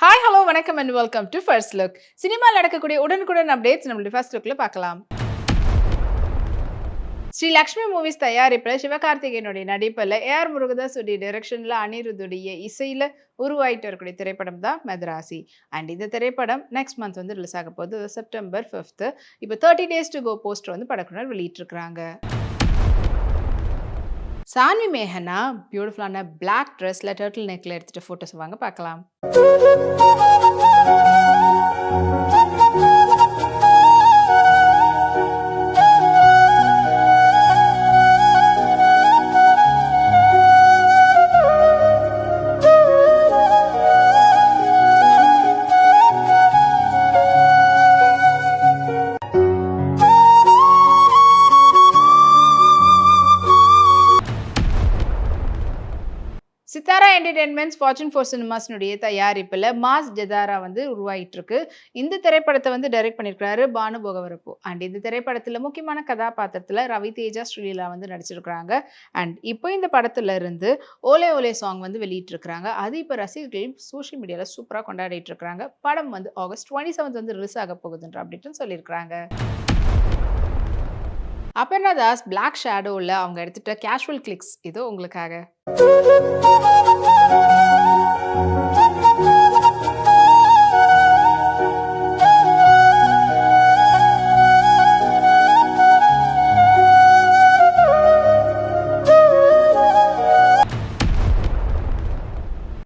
Hi hello வணக்கம் and welcome to first look சினிமாவில் நடக்கக்கூடிய உடனுக்குடன் அப்டேட்ஸ் நம்மளுடைய ஃபர்ஸ்ட் லுக்ல பார்க்கலாம். ஸ்ரீ லக்ஷ்மி மூவிஸ் தயாரிப்பில் சிவகார்த்திகேயனுடைய நடிப்பில் ஏஆர் முருகதாஸுடைய டைரக்ஷனில் அனிருதுடைய இசையில் உருவாயிட்டு வரக்கூடிய திரைப்படம் தான் மதராசி. அண்ட் இந்த திரைப்படம் நெக்ஸ்ட் மந்த் வந்து ரிலீஸ் ஆக போகுது. செப்டம்பர் ஃபிஃப்த்து இப்போ thirty days to go poster வந்து படக்குனர் வெளியிட்டிருக்கிறாங்க. சான்வி மேகனா பியூட்டிஃபுல்லான பிளாக் ட்ரெஸ்ல டர்ட்டில் நெக்ல எடுத்துட்டு ஃபோட்டோஸ் வாங்க பார்க்கலாம் சித்தாரா என்டர்டெயின்மெண்ட்ஸ் ஃபார்ச்சூன் ஃபோர் சினிமாஸ்னுடைய தயாரிப்பில் மாஸ் ஜெதாரா வந்து உருவாகிட்டு இருக்கு இந்த திரைப்படத்தை வந்து டைரக்ட் பண்ணியிருக்கிறாரு பானு போகவரப்பு. அண்ட் இந்த திரைப்படத்தில் முக்கியமான கதாபாத்திரத்தில் ரவி தேஜா ஸ்ரீலீலா வந்து நடிச்சிருக்கிறாங்க. அண்ட் இப்போ இந்த படத்துல இருந்து ஓலே ஓலே சாங் வந்து வெளியிட்டிருக்கிறாங்க. அது இப்போ ரசிகர்கள் சோஷியல் மீடியாவில் சூப்பராக கொண்டாடிட்டு இருக்கிறாங்க படம் வந்து ஆகஸ்ட் டுவெண்ட்டி செவன்த் வந்து ரிலீஸ் ஆக போகுதுன்ற அப்படின்ட்டு சொல்லியிருக்கிறாங்க. அபர்ணா தாஸ்? பிளாக் ஷேடோவில் அவங்க எடுத்துட்ட கேஷுவல் கிளிக்ஸ் இது உங்களுக்காக.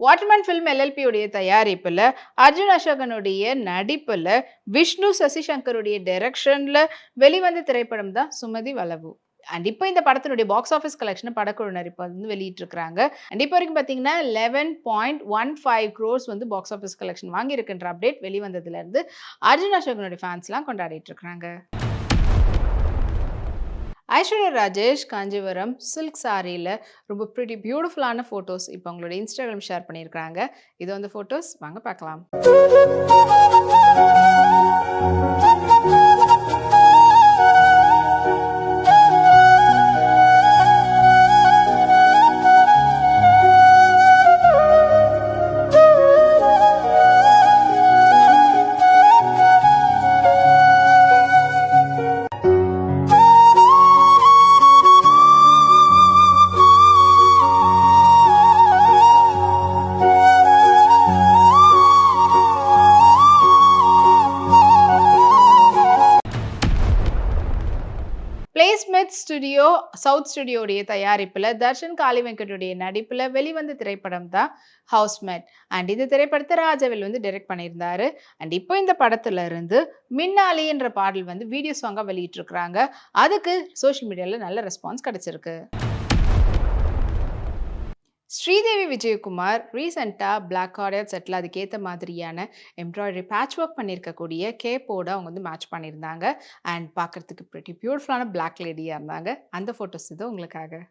வாட்டர்மேன் ஃபில்ம் எல்எல்பியுடைய தயாரிப்பில் அர்ஜுன் அசோகனுடைய நடிப்பில் விஷ்ணு சசிசங்கருடைய டைரக்ஷனில் வெளிவந்த திரைப்படம் தான் சுமதி வளவு. அண்ட் இப்போ இந்த படத்தினுடைய பாக்ஸ் ஆஃபீஸ் கலெக்ஷனை படக்குழுவினர் இப்போ வந்து வெளியிட்டிருக்கிறாங்க. அண்ட் இப்போ வரைக்கும் பார்த்தீங்கன்னா eleven point one five crores வந்து பாக்ஸ் ஆஃபீஸ் கலெக்ஷன் வாங்கியிருக்கின்ற அப்டேட் வெளிவந்ததுலேருந்து அர்ஜுன் அசோகனுடைய ஃபேன்ஸ்லாம் கொண்டாடிட்டு இருக்கிறாங்க. ஐஸ்வர்யா ராஜேஷ் காஞ்சிபுரம் சில்க் சாரியில் ரொம்ப ப்ரிட்டி பியூட்டிஃபுல்லான ஃபோட்டோஸ் இப்போ உங்களோட இன்ஸ்டாகிராம் ஷேர் பண்ணியிருக்கிறாங்க. இது வந்து ஃபோட்டோஸ் வாங்க பார்க்கலாம். ஸ்மித் ஸ்டுடியோ சவுத் ஸ்டுடியோடைய தயாரிப்பில் தர்ஷன் காளி வெங்கட்டுடைய நடிப்பில் வெளிவந்த திரைப்படம் தான் ஹவுஸ்மேட் அண்ட் இந்த திரைப்படத்தை ராஜாவில் வந்து டைரக்ட் பண்ணியிருந்தாரு. அண்ட் இப்போ இந்த படத்துல இருந்து மின்னாலி என்ற பாடல் வந்து வீடியோ சாங்காக வெளியிட்டிருக்கிறாங்க. அதுக்கு சோஷியல் மீடியாவில் நல்ல ரெஸ்பான்ஸ் கிடச்சிருக்கு. ஸ்ரீதேவி விஜயகுமார் ரீசெண்டாக பிளாக் ஆர்டர் செட்டில் அதுக்கேற்ற மாதிரியான எம்ப்ராய்டரி பேட்ச் ஒர்க் பண்ணியிருக்கக்கூடிய கேப்போட அவங்க வந்து மேட்ச் பண்ணியிருந்தாங்க அண்ட் பார்க்குறதுக்கு ப்ரெட்டி பியூட்டிஃபுல்லான பிளாக் லேடியாக இருந்தாங்க. அந்த ஃபோட்டோஸ் இது உங்களுக்காக.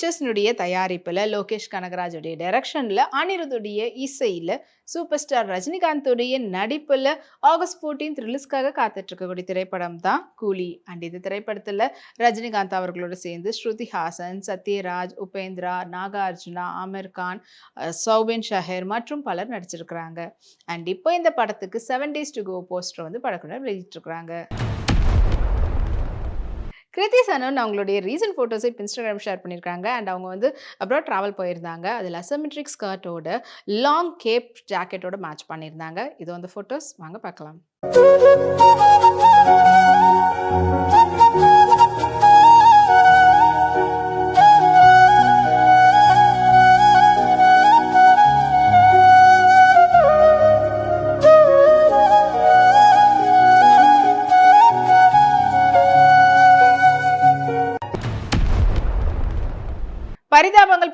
பிக்சர்ஸ்னுடைய தயாரிப்பில் லோகேஷ் கனகராஜுடைய டைரக்ஷனில் அனிருதுடைய இசையில் சூப்பர் ஸ்டார் ரஜினிகாந்தோடைய நடிப்பில் ஆகஸ்ட் ஃபோர்டீன்த் ரிலீஸ்க்காக காத்துட்ருக்கக்கூடிய திரைப்படம் தான் கூலி. அண்ட் இந்த திரைப்படத்தில் ரஜினிகாந்த் அவர்களோடு சேர்ந்து ஸ்ருதி ஹாசன் சத்யராஜ் உபேந்திரா நாகார்ஜுனா ஆமீர் கான் சௌபின் ஷஹர் மற்றும் பலர் நடிச்சிருக்கிறாங்க. அண்ட் இப்போ இந்த படத்துக்கு seven days to go poster வந்து படக்குனர் வெளியிட்டிருக்கிறாங்க. கிருத்தி சனன் அவங்களுடைய ரீசன்ட் ஃபோட்டோஸை இப்போ இன்ஸ்டாகிராம் ஷேர் பண்ணியிருக்காங்க அண்ட் அவங்க வந்து அப்ராட் ட்ராவல் போயிருந்தாங்க. அதில் அசமெட்ரிக் ஸ்கர்ட்டோட லாங் கேப் ஜாக்கெட்டோட மேட்ச் பண்ணியிருந்தாங்க இது வந்து ஃபோட்டோஸ் வாங்க பார்க்கலாம்.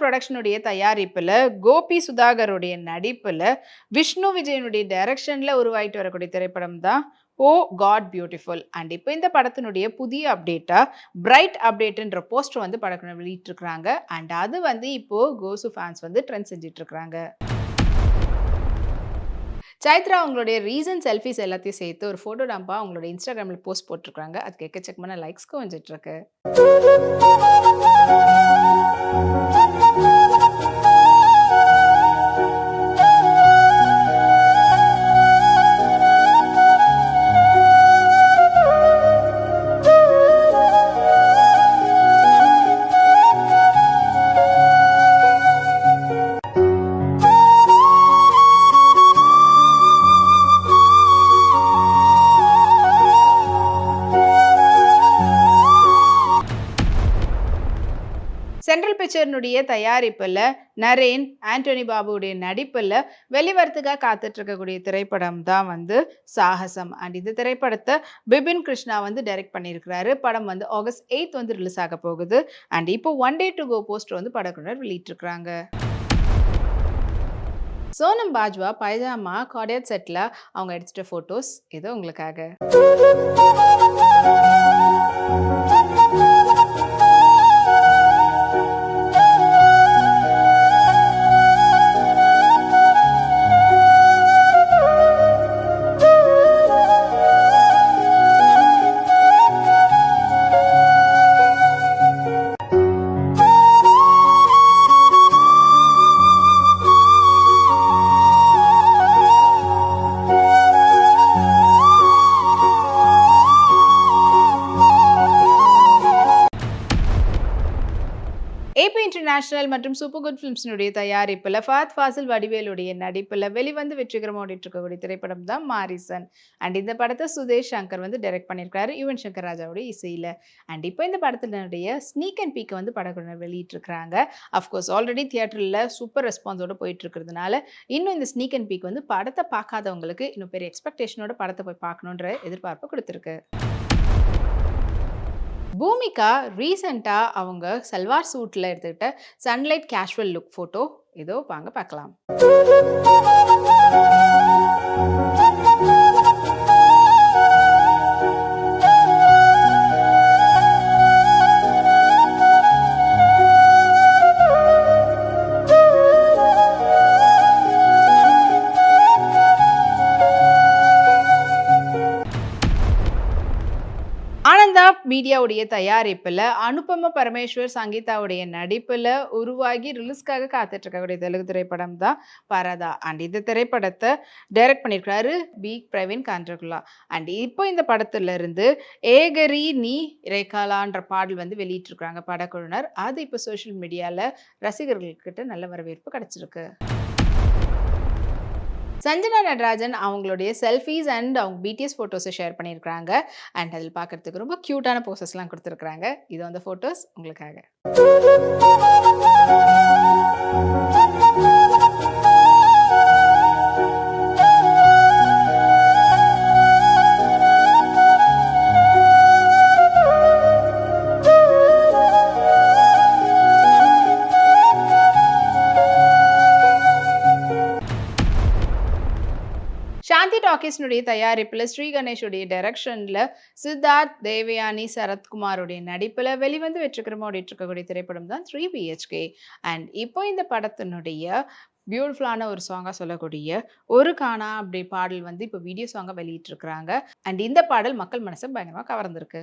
ப்ரொடக்ஷனுடைய தயாரிப்பில் கோபி சுதாகருடைய நடிப்பில் விஷ்ணு விஜயனுடைய டைரக்ஷனில் உருவாயிட்டு வரக்கூடிய திரைப்படம் தான் ஓ காட் பியூட்டிஃபுல். அண்ட் இப்போ இந்த படத்தினுடைய புதிய அப்டேட்டா பிரைட் அப்டேட்டுன்ற போஸ்டர் வந்து படக்குழு வெளியிட்டிருக்கிறாங்க. அண்ட் அது வந்து இப்போ கோசு ஃபேன்ஸ் வந்து ட்ரெண்ட் செஞ்சுட்டு இருக்கிறாங்க சைத்ரா அவங்களுடைய ரீசன் செல்ஃபிஸ் எல்லாத்தையும் சேர்த்து ஒரு ஃபோட்டோ டம்பா அவங்களோட இன்ஸ்டாகிராமில் போஸ்ட் போட்டிருக்காங்க அதுக்கு எக்கச்சக்கமான லைக்ஸ்க்கும் வந்துட்டுருக்கு. பிக்சர்னுடைய தயாரிப்பில் நரேன் ஆண்டோனி பாபுவுடைய நடிப்பில் வெளிவரத்துக்காக காத்துட்டு இருக்கக்கூடிய திரைப்படம் தான் வந்து சாகசம். அண்ட் இந்த திரைப்படத்தை பிபின் கிருஷ்ணா வந்து டைரக்ட் பண்ணியிருக்கிறாரு. படம் வந்து ஆகஸ்ட் எயித் வந்து ரிலீஸ் ஆக போகுது. அண்ட் இப்போ one day to go poster வந்து படக்குனர் வெளியிட்டிருக்கிறாங்க. சோனம் பாஜ்வா பைஜாமா கார்டியட் செட்டில் அவங்க எடுத்துகிட்ட ஃபோட்டோஸ் இது உங்களுக்காக. இன்டர்நேஷனல் மற்றும் சூப்பர் குட் ஃபிலிம்ஸினுடைய தயாரிப்பில் ஃபாத் ஃபாசில் வடிவேலுடைய நடிப்பில் வெளிவந்து வெற்றிகரமாக ஓடிட்டுருக்கக்கூடிய திரைப்படம் தான் மாரிசன் அண்ட் இந்த படத்தை சுதேஷ் சங்கர் வந்து டைரக்ட் பண்ணியிருக்காரு யுவன் சங்கர் ராஜாவுடைய இசையில். அண்ட் இப்போ இந்த படத்தினுடைய ஸ்னீக் அண்ட் பீக்கை வந்து படக்குழுவினர் வெளியிட்டிருக்கிறாங்க. அஃப்கோர்ஸ் ஆல்ரெடி தியேட்டரில் சூப்பர் ரெஸ்பான்ஸோட போயிட்டு இருக்கிறதுனால இன்னும் இந்த ஸ்னீக் அண்ட் பீக் வந்து படத்தை பார்க்காதவங்களுக்கு இன்னும் பெரிய எக்ஸ்பெக்டேஷனோட படத்தை போய் பார்க்கணுன்ற எதிர்பார்ப்பு கொடுத்துருக்கு. பூமிகா ரீசெண்டாக அவங்க சல்வார் சூட்டில் எடுத்துக்கிட்ட சன்லைட் கேஷுவல் லுக் ஃபோட்டோ இதோ வாங்க பார்க்கலாம். மீடியாவுடைய தயாரிப்பில் அனுபம பரமேஸ்வர் சங்கீதாவுடைய நடிப்பில் உருவாகி ரிலீஸ்க்காக காத்துட்டு இருக்கக்கூடிய தெலுங்கு திரைப்படம் தான் பரதா. அண்ட் இந்த திரைப்படத்தை டைரக்ட் பண்ணியிருக்கிறாரு பி. பிரவீன் கான்ட்ரகுலா. அண்ட் இப்போ இந்த படத்துல இருந்து ஏகரி நீ ரேகாலான்ற பாடல் வந்து வெளியிட்டிருக்கிறாங்க படக்குழுனர் அது இப்போ சோஷியல் மீடியாவில் ரசிகர்கள்கிட்ட நல்ல வரவேற்பு கிடச்சிருக்கு. சஞ்சனா நடராஜன் அவங்களுடைய செல்ஃபீஸ் அண்ட் அவங்க பிடிஎஸ் ஃபோட்டோஸை ஷேர் பண்ணியிருக்கிறாங்க. அண்ட் அதில் பார்க்குறதுக்கு ரொம்ப க்யூட்டான போசஸ்லாம் கொடுத்துருக்குறாங்க. இது அந்த ஃபோட்டோஸ் உங்களுக்காக. சாந்தி டாக்கீஸ்னுடைய தயாரிப்பில் ஸ்ரீ கணேஷுடைய டைரக்ஷனில் சித்தார்த் தேவயானி சரத்குமாருடைய நடிப்பில் வெளிவந்து வெற்றிகரமாக ஓடிட்டு இருக்கக்கூடிய திரைப்படம் தான் த்ரீ பிஹெச்கே அண்ட் இப்போ இந்த படத்தினுடைய பியூட்டிஃபுல்லான ஒரு சாங்காக சொல்லக்கூடிய ஒரு காணா அப்படி பாடல் வந்து இப்போ வீடியோ சாங்காக வெளியிட்டிருக்கிறாங்க. அண்ட் இந்த பாடல் மக்கள் மனசை பயங்கரமாக கவர்ந்துருக்கு.